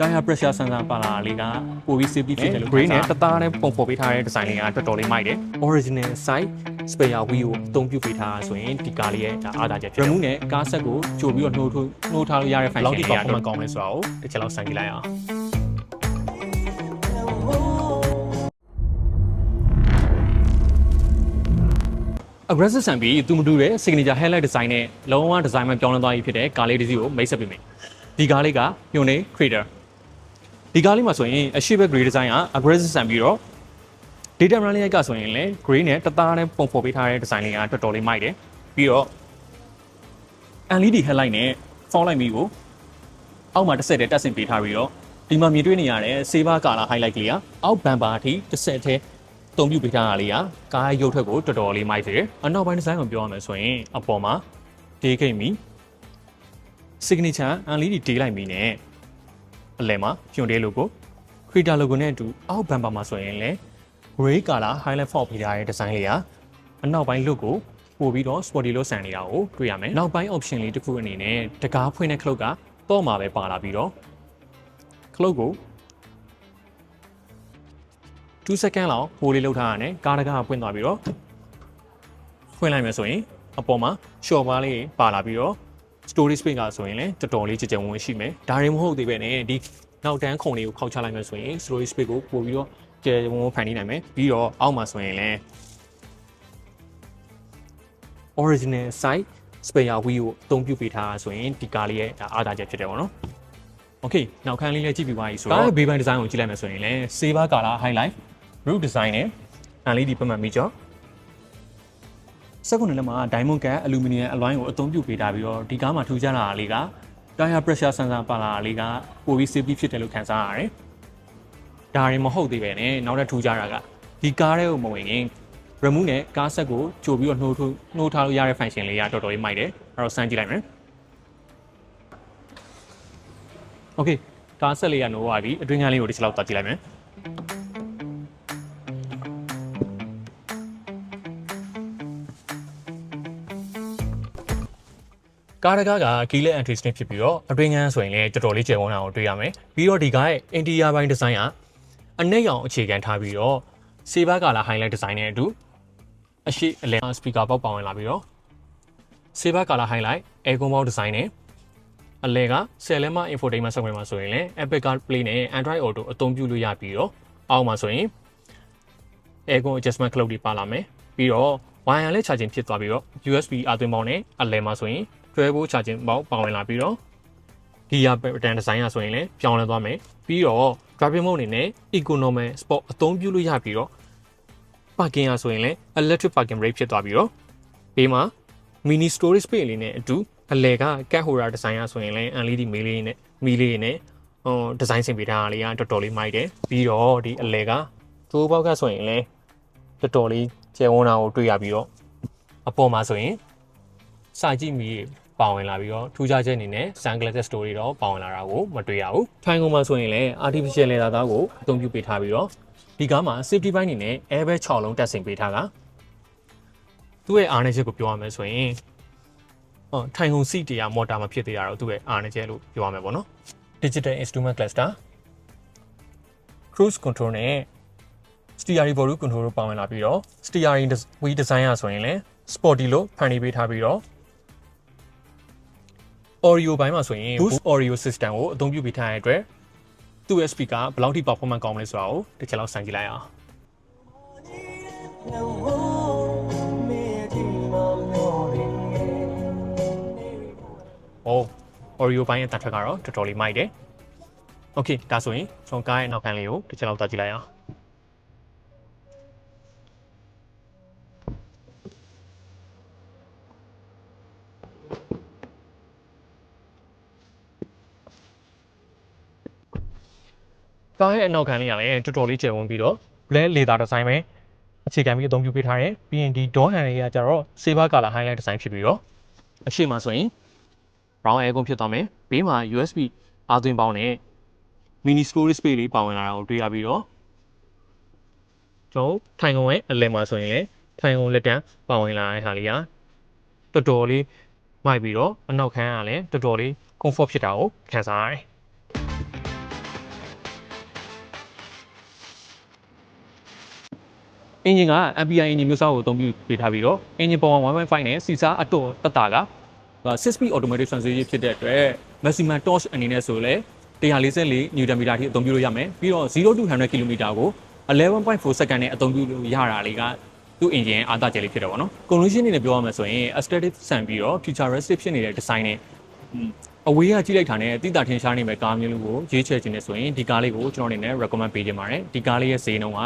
tire pressure sensor ပါလာလေးကပိုပြီး safety ဖြစ်တယ်လို့ green နဲ့တသားနဲ့ပုံဖော်ပေးထားတဲ့ design လေးကတော်တော်လေးမိုက်တယ် original side spare wheel ကိုအသုံးပြုပေးထားတာဆိုရင်ဒီကားလေးရဲ့ဒါအားသာချက်ဖြစ်တယ် remove နဲ့ကားဆက်ကိုကြိုပြီးတော့နှိုးထိုးနှိုးထားလို့ရတဲ့ဘယ်လောက် function ထိလေး performance ကတော့ကောင်းလဲဆိုတာကိုတစ်ချက်လောက်စမ်းကြည့်လိုက်အောင် aggressive ဆန်ပြီးသူမတူတဲ့ signature headlight design နဲ့လုံးဝ design မှပြောင်းလဲသွားပြီဖြစ်တဲ့ကားလေးတစ်စီးကိုမိတ်ဆက်ပေးမယ်ဒီကားလေးက Hyundai Creta ဒီကားလေးမှာဆိုရင်အရှိဘက် grey design က aggressive ဆန်ပြီးတော့ data run လေးကဆိုရင်လည်း grey နဲ့တသားနဲ့ပုံဖော်ပေးထားတဲ့ design လေးကတော်တော်လေးမိုက်တယ်ပြီးတော့ LED headlight နဲ့ fog light မီကိုအောက်မှာတစ်ဆက်တည်းတက်ဆင်ပေးထားပြီးတော့ဒီမှာမြင်တွေ့နေရတဲ့ saver color highlight ကလေးကအောက်ဘန်ပါအထိတစ်ဆက်တည်းတုံပြပေးထားတာလေးကကားရုပ်ထွက်ကိုတော်တော်လေးမိုက်စေတယ်။အနောက်ပိုင်းဒီဇိုင်းကိုပြောရမယ်ဆိုရင်အပေါ်မှာ day game မီ signature LED daylight မီနဲ့ အလယ်မှာ Hyundai logo Creta logo နဲ့အတူအောက်ဘန်ပါမှာဆိုရင်လည်း gray color highlight fog ပေးထားတဲ့ဒီဇိုင်းလေးကအနောက်ပိုင်း look ကိုပို့ပြီးတော့ sporty လို့ဆန်နေတာကိုတွေ့ရမယ်။နောက်ပိုင်း option လေးတစ်ခုအနေနဲ့တကားဖွင့်တဲ့ clock ကတော့မှာပဲပါလာပြီးတော့ clock ကို2 second လောက်ဟိုးလေးလောက်ထားရတယ်ကားတကားပွင့်သွားပြီးတော့ဖွင့်လိုက်မယ်ဆိုရင်အပေါ်မှာ short bar လေးပါလာပြီးတော့ storage space ကဆိုရင်လည်းတော်တော်လေးကြည်ကြံဝင်ရှိမယ်ဒါရင်မဟုတ်သေးပဲနဲ့ဒီနောက်တန်းခုံလေးကိုခောက်ချလိုက်မယ်ဆိုရင် storage space ကိုပို့ပြီးတော့ကြည်ဝင်ဝင်ဖန်တီးနိုင်မယ်ပြီးတော့အောက်မှာဆိုရင်လည်း original site spare wheel ကိုအသုံးပြုပေးထားတာဆိုရင်ဒီကားလေးရဲ့ဒါအားသာချက်ဖြစ်တယ်ပေါ့နော် Okay နောက်ခန်းလေးလည်းကြည့်ပြီးပါပြီဆိုတော့ကားရဲ့ဘေးပိုင်းဒီဇိုင်းကိုကြည့်လိုက်မယ်ဆိုရင်လည်း saver color highlight roof design နဲ့ LED ပတ်မှတ်မိကြော စက္ကူနဲ့လည်းမှာ diamond cut aluminum alloy ကိုအသုံးပြုပေးထားပြီးတော့ဒီကားမှာထူးခြားတာလေးက tire pressure sensor ပါလာတာလေးကပိုပြီး safety ဖြစ်တယ်လို့ခန်းစားရတယ်။ဒါရင်မဟုတ်သေးပဲနဲ့နောက်ထပ်ထူးခြားတာကဒီကားထဲကိုမဝင်ရင် remove နဲ့ကားဆက်ကိုကြိုပြီးတော့နှိုးထိုးနှိုးထားလို့ရတဲ့ function လေးကတော်တော်လေးမိုက်တယ်။အဲ့တော့စမ်းကြည့်လိုက်မယ်။ Okay ကားဆက်လေးကနိုးသွားပြီအတွင်းခန်းလေးကိုတစ်ချက်လောက်သွားကြည့်လိုက်မယ် ကားတကားက keyless entry system ဖြစ်ပြီးတော့အတွင်းခန်းဆိုရင်လည်းတော်တော်လေးကျယ်ဝန်းတာကိုတွေ့ရမယ်ပြီးတော့ဒီကားရဲ့ interior ဘိုင်း design ကအနက်ရောင်အခြေခံထားပြီးတော့ silver color highlight design နဲ့အတူအရှိအလဲ speaker box ပါဝင်လာပြီးတော့ silver color highlight air combo design နဲ့အလဲက Celema infotainment software မှာဆိုရင်လည်း Apple CarPlay နဲ့ Android Auto အသုံးပြုလို့ရပြီးတော့အောက်မှာဆိုရင် Aircon adjustment cloud တွေပါလာမယ်ပြီးတော့ wireless charging ဖြစ်သွားပြီးတော့ USB အသွင်းပေါင်းနဲ့အလဲမှာဆိုရင် 12 volt charging ပေါင်းပါဝင်လာပြီးတော့ gear pattern design ရဆိုရင်လည်းပြောင်းလဲသွားမယ်ပြီးတော့ driving mode အနေနဲ့ economy sport အသုံးပြုလို့ရပြီးတော့ parking ရဆိုရင်လည်း electric parking brake ဖြစ်သွားပြီးတော့ဘေးမှာ mini storage space လေးနဲ့အတူအလဲက cat holder design ရဆိုရင်လည်း LED မီလေးနဲ့မီလေးနဲ့ဟို design ဆင်ပေးထားတာလေးကတော်တော်လေးမိုက်တယ်ပြီးတော့ဒီအလဲကဂျိုးဘောက်ကဆိုရင်လည်းတော်တော်လေးကျယ်ဝန်းတာကိုတွေ့ရပြီးတော့အပေါ်မှာဆိုရင် စာကြည့်မီပါဝင်လာပြီးတော့ထူးခြားချက်အနေနဲ့ sunglasses story တော့ပါဝင်လာတာကိုမတွေ့ရဘူးထိုင်ကုန်မှာဆိုရင်လည်း artificial leather သားကိုအသုံးပြုပေးထားပြီးတော့ဒီကားမှာ safety ဘိုင်းအနေနဲ့ airbag 6လုံးတက်ဆင်ပေးထားတာသူ့ရဲ့အားနည်းချက်ကိုပြောရမယ်ဆိုရင်ဟောထိုင်ကုန်စီးတရားမော်တာမှာဖြစ်သေးတာတော့သူ့ရဲ့အားနည်းချက်လို့ပြောရမယ်ပေါ့နော် digital instrument cluster cruise control နဲ့ steering volume control တို့ပါဝင်လာပြီးတော့ steering wheel design ရဆိုရင်လည်း sporty လို့ဖန်တီးပေးထားပြီးတော့ audio ဘိုင်းမှာဆိုရင် boost audio system ကိုအသုံးပြုပေးထားတဲ့အတွက်သူ့ရဲ့ speaker ဘယ်လောက်ထိ performance ကောင်းမလဲဆိုတာကိုတစ်ချက်လောက်စမ်းကြည့်လိုက်အောင်။အော် audio ဘိုင်းရဲ့တန်ထွက်ကတော့တော်တော်လေးမိုက်တယ်။ Okay ဒါဆိုရင်ကျွန်တော်ကားရဲ့နောက်ခံလေးကိုတစ်ချက်လောက်သွားကြည့်လိုက်အောင်။။ ကားရဲ့အနောက်ခံလေးကလည်းတော်တော်လေးကျယ်ဝန်းပြီးတော့ black leather design ပဲအခြေခံပြီးအသုံးပြုပေးထားတယ်။ပြီးရင်ဒီ door handle လေးကကျတော့ silver color highlight design ဖြစ်ပြီးတော့အရှိမဆိုရင် brown aircon ဖြစ်သွားမယ်ဘေးမှာ USB အားသွင်းပေါင်းနဲ့ mini storage space လေးပါဝင်လာတာကိုတွေ့ရပြီးတော့ကျွန်တော်ထိုင်ကုန်ရဲ့အလယ်မှာဆိုရင်လည်းထိုင်ကုန်လက်တန်းပါဝင်လာတဲ့ဟာလေးကတော်တော်လေးမိုက်ပြီးတော့အနောက်ခန်းကလည်းတော်တော်လေး comfort ဖြစ်တာကိုခံစားရတယ် အင်ဂျင်က MPI အင်ဂျင်မျိုးစားကိုအသုံးပြုပေးထားပြီးတော့အင်ဂျင်ပေါ်မှာ1.5နဲ့စီစားအတော့တက်တာက 6 speed automatic transmission ဖြစ်တဲ့အတွက် maximum torque အနေနဲ့ဆိုလဲ144 Newton meter ထိအသုံးပြုလို့ရမယ်ပြီးတော့0 to 100 km ကို11.4 second နဲ့အသုံးပြုလို့ရတာလေးကသူ့ engine အားသာချက်လေးဖြစ်တယ်ပေါ့နော် conclusion အနေနဲ့ပြောရမယ်ဆိုရင် aesthetic ဆန်ပြီးတော့ futuristic ဖြစ်နေတဲ့ design နဲ့ အဝေးကကြည့်လိုက်တာနဲ့တိတာထင်ရှားနေမဲ့ကားမျိုးလို့ကိုရွေးချယ်ခြင်းနဲ့ဆိုရင်ဒီကားလေးကိုကျွန်တော်အနေနဲ့ recommend ပေးချင်ပါတယ်ဒီကားလေးရဲ့ဈေးနှုန်းက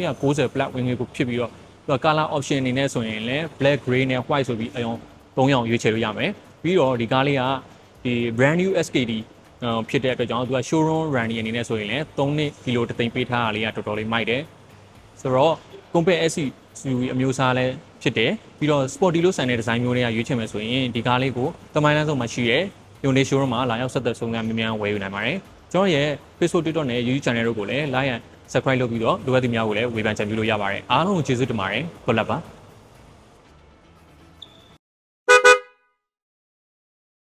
1890 black wing ကိုဖြစ်ပြီးတော့သူက color option အနေနဲ့ဆိုရင်လည်း black gray နဲ့ white ဆိုပြီးအယောင်၃ရောင်ရွေးချယ်လို့ရမယ်ပြီးတော့ဒီကားလေးကဒီ brand new SKD ဟိုဖြစ်တဲ့အတွက်ကြောင့်သူက showroom running အနေနဲ့ဆိုရင်လည်း3နှစ်ကီလိုတသိန်းပေးထားတာလေးကတော်တော်လေးမိုက်တယ်ဆိုတော့ compare SC SUV အမျိုးအစားလည်းဖြစ်တယ်ပြီးတော့ sporty လို့ဆန်တဲ့ဒီဇိုင်းမျိုးတွေကရွေးချယ်မယ်ဆိုရင်ဒီကားလေးကိုတမိုင်းလမ်းဆုံးမှာရှိ တဲ့ Hyundai showroom မှာလာရောက်ဆက်သွယ်ဆုံးကမ်းမြန်မြန်ဝယ်ယူနိုင်ပါတယ်ကျွန်တော်ရဲ့ Facebook TikTok နဲ့ YouTube channel တို့ကိုလည်း like and subscribe လုပ်ပြီးတော့လိုအပ်သူများကိုလည်းဝေဖန်ချန်ပြုလို့ရပါတယ်အားလုံးကိုကျေးဇူးတင်ပါတယ် good luck ပါ